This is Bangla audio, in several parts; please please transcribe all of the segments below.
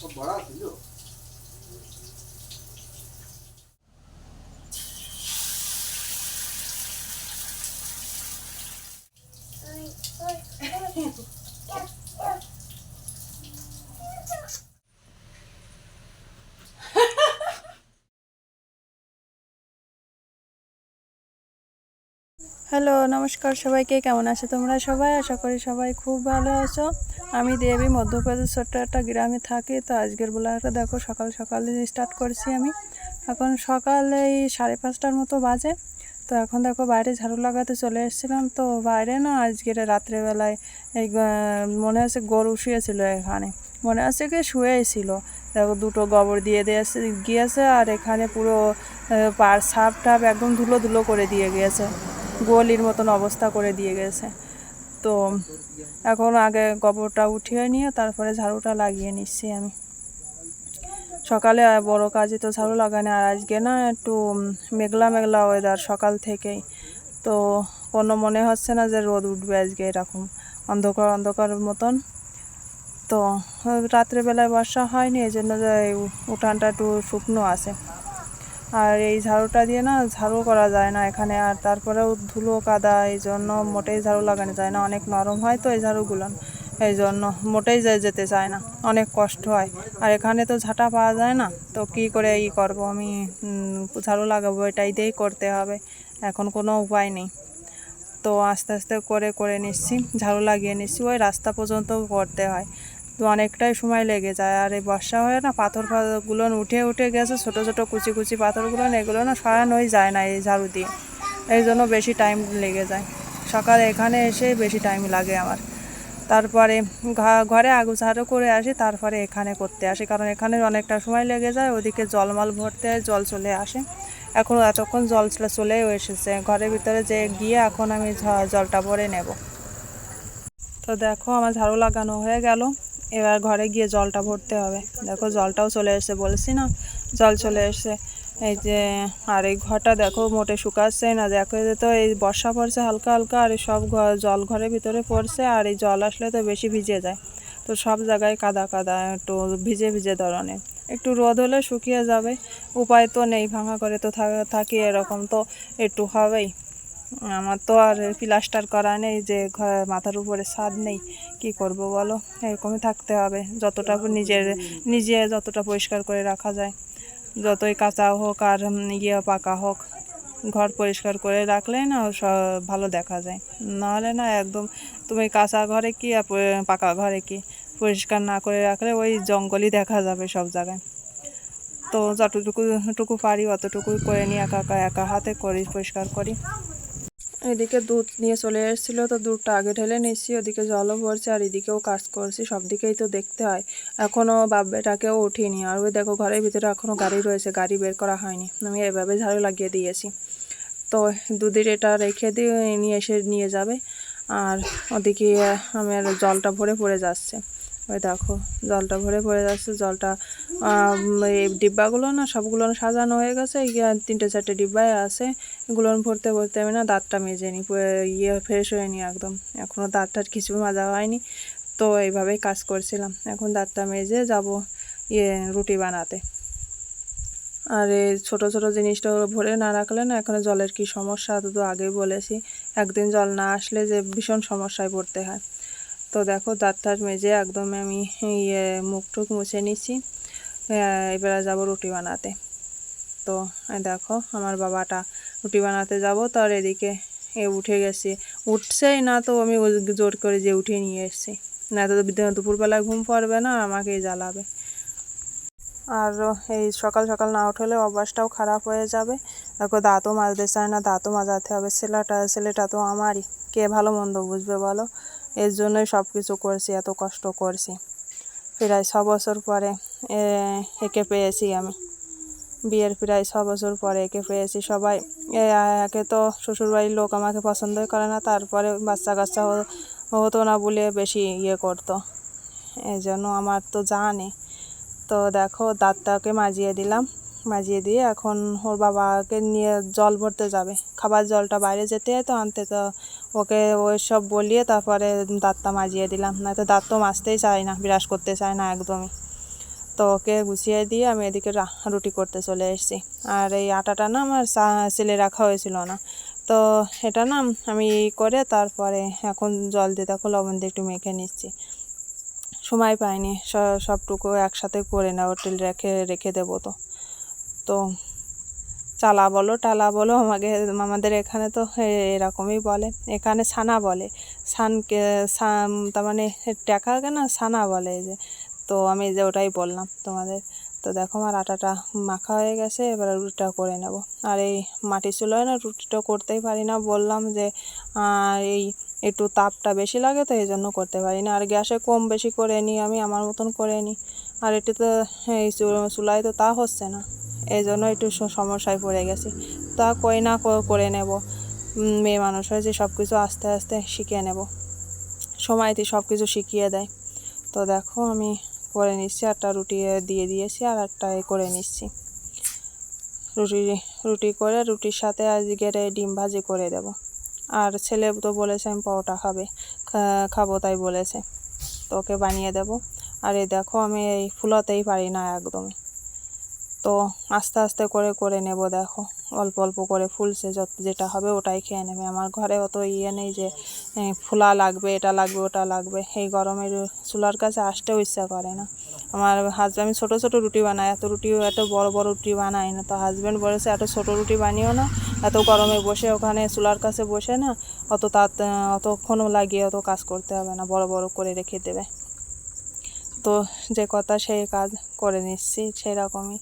我包了十六。হ্যালো, নমস্কার সবাইকে। কেমন আছো তোমরা সবাই? আশা করি সবাই খুব ভালো আছো। আমি দেবী, মধ্যপ্রদেশ ছোট্ট একটা গ্রামে থাকি। তো আজকের ব্লগটা দেখো, সকাল সকালে স্টার্ট করছি আমি। এখন সকালে এই সাড়ে পাঁচটার মতো বাজে। তো এখন দেখো বাইরে ঝাড়ু লাগাতে চলে এসেছিলাম। তো বাইরে না আজকের রাত্রেবেলায় এই মনে হচ্ছে গরু শুয়েছিল এখানে। মনে হচ্ছে কি শুয়েই ছিল দেখো দুটো গোবর দিয়ে দিয়েছে গিয়েছে আর এখানে পুরো পার সাপ টাপ একদম ধুলো ধুলো করে দিয়ে গিয়েছে। গোলির মতন অবস্থা করে দিয়ে গেছে। তো এখন আগে গোবরটা উঠিয়ে নিয়ে তারপরে ঝাড়ুটা লাগিয়ে নিচ্ছি আমি। সকালে বড় কাজে তো ঝাড়ু লাগানো, আর আজকে না একটু মেঘলা মেঘলা ওয়েদার সকাল থেকেই। তো কোনো মনে হচ্ছে না যে রোদ উঠবে আজকে এরকম অন্ধকার অন্ধকার মতন। তো রাত্রেবেলায় বর্ষা হয়নি এই জন্য যে উঠানটা একটু শুকনো আছে। আর এই ঝাড়ুটা দিয়ে না ঝাড়ু করা যায় না এখানে। আর তারপরেও ধুলো, কাদা, এই জন্য মোটেই ঝাড়ু লাগানো যায় না। অনেক নরম হয় তো এই ঝাড়ুগুলো, এই জন্য মোটেই যেতে চায় না। অনেক কষ্ট হয়। আর এখানে তো ঝাঁটা পাওয়া যায় না। তো কি করে ই করব আমি? ঝাড়ু লাগাবো, এটাই দিয়েই করতে হবে। এখন কোনো উপায় নেই। তো আস্তে আস্তে করে করে নিচ্ছি। ঝাড়ু লাগিয়ে নিচ্ছি। ওই রাস্তা পর্যন্ত করতে হয়। তো অনেকটাই সময় লেগে যায়। আর এই বর্ষা হয়ে না পাথর ফাথরগুলো উঠে উঠে গেছে, ছোটো ছোটো কুচি কুচি পাথরগুলো এগুলো না সরানোই যায় না এই ঝাড়ু দিয়ে। এই জন্য বেশি টাইম লেগে যায়। সকালে এখানে এসে বেশি টাইম লাগে আমার। তারপরে ঘরে আগু ঝাড়ু করে আসি, তারপরে এখানে করতে আসি। কারণ এখানে অনেকটা সময় লেগে যায়, ওদিকে জলমাল ভরতে জল চলে আসে। এখন এতক্ষণ জল চলে- চলেও এসেছে। ঘরের ভিতরে যে গিয়ে এখন আমি জলটা ভরে নেব। তো দেখো আমার ঝাড়ু লাগানো হয়ে গেল। এবার ঘরে গিয়ে জলটা ভরতে হবে। দেখো জলটাও চলে এসেছে বলছি না? জল চলে এসেছে। এই যে, আর এই ঘরটা দেখো মোটে শুকাচ্ছে না, দেখো যে তো এই বর্ষা পড়ছে হালকা হালকা, আর সব জল ঘরের ভিতরে পড়ছে, আর এই জল আসলে তো বেশি ভিজে যায়। তো সব জায়গায় কাদা কাদা, একটু ভিজে ভিজে ধরনের। একটু রোদ হলে শুকিয়ে যাবে, উপায় তো নেই, ভাঙা করে তো থাকি এরকম তো একটু হবেই। আমার তো আর প্লাস্টার করা নেই যে মাথার উপরে ছাদ নেই। কি করব বলো? এরকমই থাকতে হবে। যতটা নিজের, নিজে যতটা পরিষ্কার করে রাখা যায়। যতই কাঁচা হোক আর ইয়ে পাকা হোক, ঘর পরিষ্কার করে রাখলে না ভালো দেখা যায়। নাহলে না একদম তুমি কাঁচা ঘরে কি আর পাকা ঘরে কি? পরিষ্কার না করে রাখলে ওই জঙ্গলই দেখা যাবে সব জায়গায়। তো যতটুকু টুকু পারি অতটুকুই করে নিই একা একা একা হাতে করি, পরিষ্কার করি। এদিকে দুধ নিয়ে চলে এসেছিল, তো দুধটা আগে ঢেলে নিচ্ছি ওদিকে জলও ভরছে, আর এদিকেও কাজ করছি, সব দিকেই তো দেখতে হয়। এখনও বাপ বেটাকেও উঠিনি, আর ওই দেখো ঘরের ভিতরে এখনও গাড়ি রয়েছে, গাড়ি বের করা হয়নি, আমি এভাবে ঝাড়ু লাগিয়ে দিয়েছি। তো দুধের এটা রেখে দিয়ে নিয়ে এসে নিয়ে যাবে, আর ওদিকে আমার জলটা ভরে পড়ে যাচ্ছে। ওই দেখো, জলটা ভরে ভরে যাচ্ছে, জলটা এই ডিব্বাগুলো না সবগুলো সাজানো হয়ে গেছে তিনটে চারটে ডিব্বায় আছে, এগুলো ভরতে ভরতে আমি না দাঁতটা মেজে নিই ইয়ে ফ্রেশ হয়ে নিই একদম এখনও দাঁতটার কিছু মাজা হয়নি, তো এইভাবেই কাজ করছিলাম, এখন দাঁতটা মেজে যাব ইয়ে রুটি বানাতে। আর এই ছোটো ছোটো জিনিসটা ভরে না রাখলে না এখানে জলের কি সমস্যা তো আগেই বলেছি, একদিন জল না আসলে যে ভীষণ সমস্যায় পড়তে হয়। তো দেখো দাঁত টাত মেজে একদম আমি ইয়ে মুখ টুক মুছে নিচ্ছি। এবারে যাব রুটি বানাতে। তো দেখো আমার বাবাটা রুটি বানাতে যাব তার এদিকে এ উঠে গেছে। উঠছেই না তো আমি জোর করে যে উঠিয়ে নিয়ে এসেছি। না তো দুপুরবেলায় ঘুম পড়বে না আমাকেই জ্বালাবে। আর এই সকাল সকাল না উঠলে অভ্যাসটাও খারাপ হয়ে যাবে। দেখো দাঁতও মাজতে চায় না, দাঁতও মাজাতে হবে, ছেলেটা ছেলেটা তো আমারই। কে ভালো মন্দ বুঝবে বলো? এর জন্যই সব কিছু করছি, এত কষ্ট করছি। প্রায় ছ বছর পরে একে পেয়েছি আমি। বিয়ের প্রায় ছ বছর পরে একে পেয়েছি। সবাই একে তো শ্বশুরবাড়ির লোক আমাকে পছন্দই করে না, তারপরে বাচ্চা কাচ্চা হতো না বলে বেশি ইয়ে করতো। এই জন্য আমার তো জানে তো দেখো, দাঁতটাকে মাজিয়ে দিলাম। মাজিয়ে দিয়ে এখন ওর বাবাকে নিয়ে জল ভরতে যাবে। খাবার জলটা বাইরে যেতে তো আনতে তো ওকে ওই সব বলিয়ে তারপরে দাঁতটা মাজিয়ে দিলাম। নয়তো দাঁত তো মাজতেই চায় না, বিরাস করতে চায় না একদমই। তো ওকে গুছিয়ে দিয়ে আমি এদিকে রুটি করতে চলে এসেছি। আর এই আটাটা না আমার সেলে রাখা হয়েছিল না। তো এটা না আমি করে তারপরে এখন জল দিয়ে দেখো লবণ দিয়ে একটু মেখে নিচ্ছি। সময় পাইনি সবটুকু একসাথে করে না হোটেল রেখে রেখে দেবো তো। তো চালা বলো, টালা বলো, আমাকে, আমাদের এখানে তো এরকমই বলে। এখানে সানা বলে। সানকে সান তার মানে টাকাকে না সানা বলে যে। তো আমি যে ওটাই বললাম তোমাদের। তো দেখো আমার আটাটা মাখা হয়ে গেছে, এবার রুটিটা করে নেব। আর এই মাটি চুলোয় না রুটিটা করতেই পারি না, বললাম যে এই একটু তাপটা বেশি লাগে তো এই জন্য করতে পারি না। আর গ্যাসে কম বেশি করে নিই, আমি আমার মতন করে নিই। আর এটি তো এই চুলায় তো তা হচ্ছে না। এই জন্য একটু সমস্যায় পড়ে গেছি। তা কই না করে নেব। মেয়ে মানুষ হয়েছে সব কিছু আস্তে আস্তে শিখে নেব। সময়তে সব কিছু শিখিয়ে দেয়। তো দেখো আমি করে নিচ্ছি, একটা রুটি দিয়ে দিয়েছি আর একটা করে নিচ্ছি। রুটি রুটি করে রুটির সাথে আজকের ডিম ভাজি করে দেব। আর ছেলে তো বলেছে আমি পরোটা খাবে খাব তাই বলেছে। তো ওকে বানিয়ে দেব। আর এই দেখো আমি এই ফুলাতেই পারি না একদমই। তো আস্তে আস্তে করে করে নেব, দেখো। অল্প অল্প করে ফুলছে যত যেটা হবে ওটাই খেয়ে নেবে। আমার ঘরে অত ইয়ে নেই যে ফুলা লাগবে, এটা লাগবে, ওটা লাগবে। এই গরমের চুলার কাছে আসতেও ইচ্ছা করে না। আমার হাজব্যান্ড আমি ছোটো ছোটো রুটি বানাই। এত রুটি এত বড় বড় রুটি বানাই না। তো হাজব্যান্ড বলেছে, এত ছোটো রুটি বানিও না। এত গরমে বসে ওখানে চুলার কাছে বসে না, অত তাত অতক্ষণও লাগিয়ে অত কাজ করতে হবে না। বড় বড় করে রেখে দেবে। তো যে কথা সেই কাজ করে নিচ্ছি সেই রকমই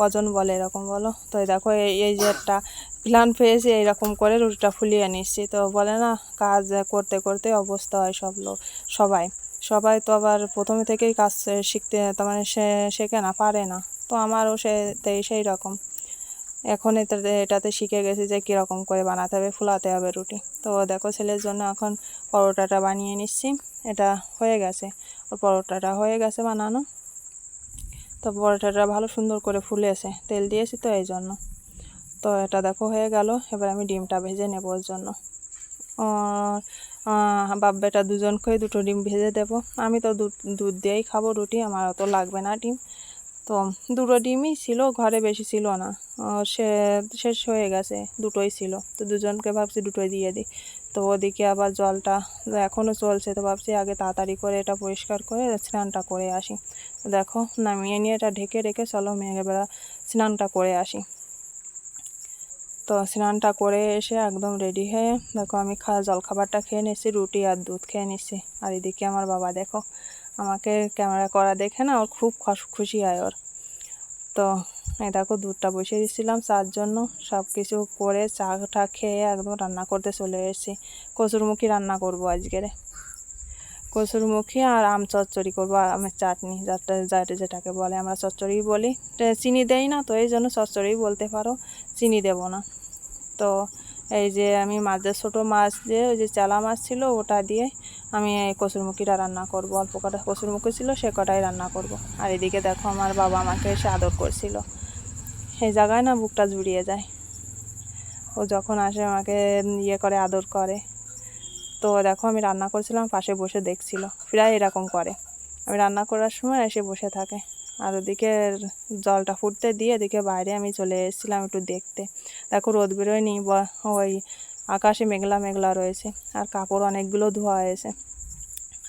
কজন বলে এরকম বলো? তো দেখো, এই যে একটা প্ল্যান পেয়েছি, এইরকম করে রুটিটা ফুলিয়ে নিচ্ছি। তো বলে না, কাজ করতে করতে অবস্থা হয় সব লোক, সবাই। সবাই তো আবার প্রথমে থেকেই কাজ শিখতে, তার মানে সে, শেখে না, পারে না। তো আমারও সে সেই রকম। এখন এটাতে এটাতে শিখে গেছি যে কীরকম করে বানাতে হবে, ফুলাতে হবে রুটি। তো দেখো, ছেলের জন্য এখন পরোটাটা বানিয়ে নিচ্ছি। এটা হয়ে গেছে। ওর পরোটাটা হয়ে গেছে বানানো। তো পরোটাটা ভালো সুন্দর করে ফুলেছে, তেল দিয়েছি তো এই জন্য তো এটা দেখো হয়ে গেল, এবার আমি ডিমটা ভেজে নেব ওর জন্য। বাপ বেটা দুজনকেই দুটো ডিম ভেজে দেবো। আমি তো দুধ দিয়েই খাব রুটি আমার অত লাগবে না ডিম। তো দুটো ডিমই ছিল, ঘরে বেশি ছিল না। সে, শেষ হয়ে গেছে, দুটোই ছিল। তো দুজনকে ভাবছি দুটোই দিয়ে দিই। তো ওদিকে আবার জলটা এখনও চলছে, তো ভাবছি আগে তাড়াতাড়ি করে এটা পরিষ্কার করে স্নানটা করে আসি। দেখো, নামিয়ে নিয়ে এটা ঢেকে রেখে চলো মেয়েবেলা স্নানটা করে আসি। তো স্নানটা করে এসে একদম রেডি হয়ে দেখো আমি খা, জলখাবারটা খেয়ে নিচ্ছি, রুটি আর দুধ খেয়ে নিচ্ছি। আর এদিকে আমার বাবা দেখো, আমাকে ক্যামেরা করা দেখে না ওর খুব খুশি হয় ওর। তো এই দেখো দুধটা বসিয়ে দিচ্ছিলাম চার জন্য সব কিছু করে চা টা খেয়ে একদম রান্না করতে চলে এসেছি। কচুরমুখী রান্না করব আজকেরে। কচুরমুখী আর আম চচ্চড়ি করব আমের চাটনি, যাতে যাতে যেটাকে বলে, আমরা চচ্চড়ি বলি। চিনি দেই না, তো এই জন্য চচ্চড়ি বলতে পারো, চিনি দেবো না। তো এই যে আমি মাছের ছোটো মাছ দিয়ে ওই যে চালা মাছ ছিল, ওটা দিয়ে আমি এই কচুরমুখিটা রান্না করব। অল্প কটা কচুরমুখি ছিল, সে কটাই রান্না করব। আর এদিকে দেখো, আমার বাবা আমাকে এসে আদর করছিল। এই জায়গায় না বুকটা জুড়িয়ে যায়। ও যখন আসে, আমাকে ইয়ে করে, আদর করে। তো দেখো আমি রান্না করছিলাম, পাশে বসে দেখছিল, প্রায় এরকম করে। আমি রান্না করার সময় এসে বসে থাকে। আর ওদিকে জলটা ফুটতে দিয়ে এদিকে বাইরে আমি চলে এসেছিলাম একটু দেখতে। দেখো রোদ বেরোয়নি ওই আকাশে মেঘলা মেঘলা রয়েছে, আর কাপড় অনেকগুলো ধোয়া হয়েছে।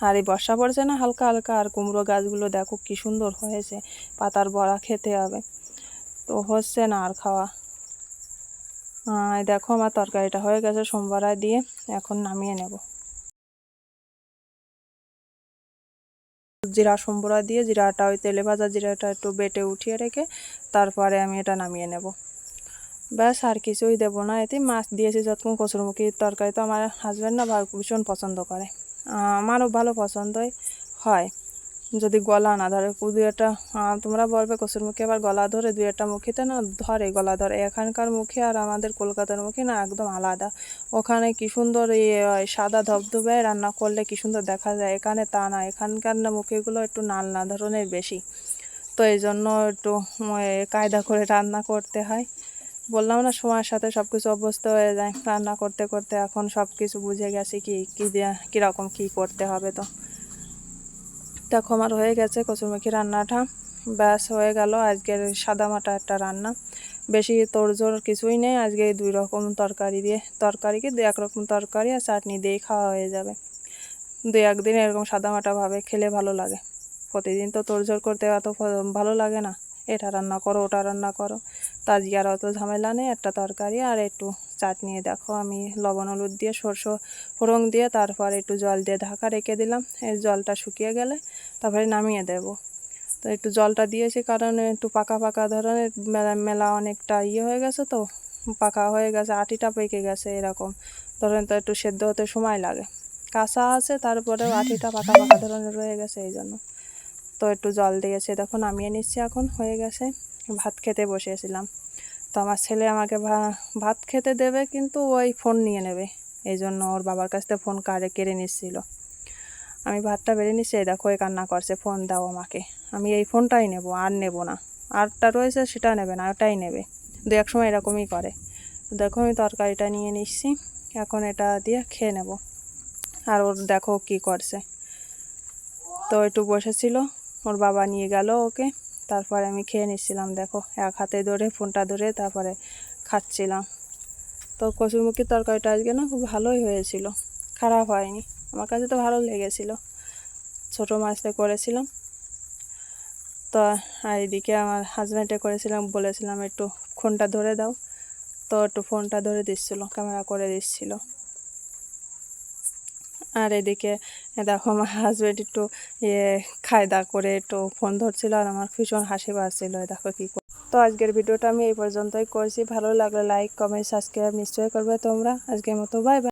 আর এই বর্ষা পড়ছে না হালকা হালকা, আর কুমড়ো গাছগুলো দেখো কি সুন্দর হয়েছে, পাতার বড়া খেতে হবে। তো হচ্ছে না আর খাওয়া। দেখো আমার তরকারিটা হয়ে গেছে সোমবার দিয়ে, এখন নামিয়ে নেব। জিরা সম্বরা দিয়ে, জিরাটা ওই তেলে ভাজা জিরাটা একটু বেটে উঠিয়ে রেখে তারপরে আমি এটা নামিয়ে নেব। ব্যাস, আর কিছুই দেবো না। এতে মাছ দিয়েছি যতক্ষণ কচুরমুখির তরকারি তো আমার হাজব্যান্ড না ভীষণ পছন্দ করে। আমারও ভালো পছন্দই হয়। যদি গলা না ধরে দু একটা তোমরা বলবে কচুরমুখী আবার গলা ধরে দু একটা মুখিতে না ধরে গলা ধরে। এখানকার মুখে আর আমাদের কলকাতার মুখে না একদম আলাদা। ওখানে কি সুন্দর সাদা ধবধবে রান্না করলে কি সুন্দর দেখা যায়, এখানে তা না। এখানকার না মুখেগুলো একটু নালনা ধরনের বেশি। তো এই জন্য একটু কায়দা করে রান্না করতে হয়। বললাম না, সময়ের সাথে সব কিছু অভ্যস্ত হয়ে যায়। রান্না করতে করতে এখন সব কিছু বুঝে গেছি কি, কী দিয়ে, কীরকম কী করতে হবে তো। দেখো আমার হয়ে গেছে কচুরমুখী রান্নাটা। ব্যাস, হয়ে গেল। আজকের সাদা মাটা একটা রান্না। বেশি তোড়জোড় কিছুই নেই। আজকে দুই রকম তরকারি দিয়ে, তরকারি কি? দু এক রকম তরকারি আর চাটনি দিয়েই খাওয়া হয়ে যাবে। দু একদিন এরকম সাদা মাটা ভাবে খেলে ভালো লাগে। প্রতিদিন তো তোড়জোড় করতে অত ভালো লাগে না। এটা রান্না করো, ওটা রান্না করো। তো আজকে আর অত ঝামেলা নেই। একটা তরকারি আর একটু চাটনি। দেখো, আমি লবণ, হলুদ দিয়ে সরষে, ফোড়ন দিয়ে, তারপর একটু জল দিয়ে ঢাকা রেখে দিলাম। এই জলটা শুকিয়ে গেলে তারপরে নামিয়ে দেব। তো একটু জলটা দিয়েছি কারণ একটু পাকা পাকা ধরনের মেলা মেলা অনেকটা ইয়ে হয়ে গেছে তো, পাকা হয়ে গেছে, আটিটা পেকে গেছে এরকম। ধরেন তো একটু সেদ্ধ হতে সময় লাগে। কাঁচা আছে, তারপরেও আটিটা পাকা পাকা ধরনের রয়ে গেছে এই জন্য। তো একটু জল দিয়েছে, দেখো নামিয়ে নিচ্ছি এখন, হয়ে গেছে। ভাত খেতে বসেছিলাম তো আমার ছেলে আমাকে ভাত খেতে দেবে, কিন্তু ওই ফোন নিয়ে নেবে। এই জন্য ওর বাবার কাছ থেকে ফোন কারে কেড়ে নিচ্ছিল। আমি ভাতটা বেড়ে নিচ্ছি এই দেখো এই কান্না করছে ফোন দাও আমাকে। আমি এই ফোনটাই নেব, আর নেব না। আরটা রয়েছে, সেটা নেবে না, ওটাই নেবে। দু এক সময় এরকমই করে। দেখো, আমি তরকারিটা নিয়ে নিচ্ছি, এখন এটা দিয়ে খেয়ে নেব। আর ওর দেখো কি করছে। তো একটু বসেছিল, ওর বাবা নিয়ে গেল ওকে। তারপরে আমি খেয়ে নিচ্ছিলাম, দেখো, এক হাতে ধরে ফোনটা ধরে, তারপরে খাচ্ছিলাম। তো কচুরমুখির তরকারিটা আজকে না খুব ভালোই হয়েছিল, খারাপ হয়নি। আমার কাছে তো ভালো লেগেছিল। ছোটো মাছটা করেছিলাম। তো আর এদিকে আমার হাজব্যান্ডে করেছিলাম, বলেছিলাম একটু ফোনটা ধরে দাও। তো একটু ফোনটা ধরে দিচ্ছিল ক্যামেরা করে দিচ্ছিল। আর এদিকে দেখো আমার হাজব্যান্ড একটু ইয়ে খায় দা করে একটু ফোন ধরছিল আর আমার ভীষণ হাসি পাচ্ছিল দেখো কী করে। তো আজকের ভিডিওটা আমি এই পর্যন্তই করছি। ভালো লাগলে লাইক কমেন্ট সাবস্ক্রাইব নিশ্চয়ই করবে তোমরা। আজকের মতো বাই বাই